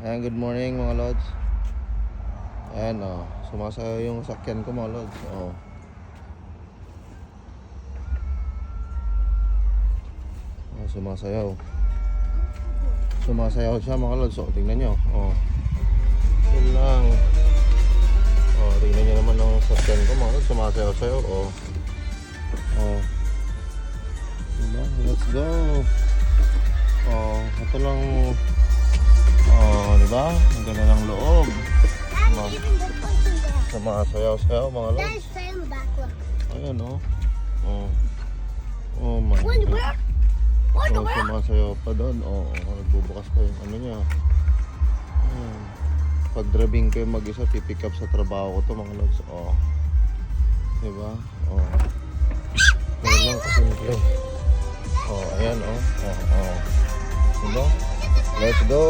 Ayan, good morning mga lods. Ayan, oh. Sumasayaw yung sakyan ko mga lods. Oh. Oh, sumasayaw. Sumasayaw siya mga lods. Oh, tingnan nyo. Oh. Yun lang. Oh, tingnan nyo naman ang sakyan ko mga lods. Sumasayaw-sayaw. Oh. Oh. Diba? Let's go. Oh, ito lang ba? Ang ganda ng loob. Ma- in there. Sumasayaw-sayaw mga lods. Ayan oh. Oh. Oh my God. Oh, sumasayaw pa doon. Oo, oh, nagbubukas pa yung ano niya. Ayan. Pag driving kayo mag-isa, pipick up sa trabaho ko to mga lods. Oh. Di ba? Oh. Ganyan lang kasimple. Oh, ayan oh. Oh, oh. Diba? Let's go!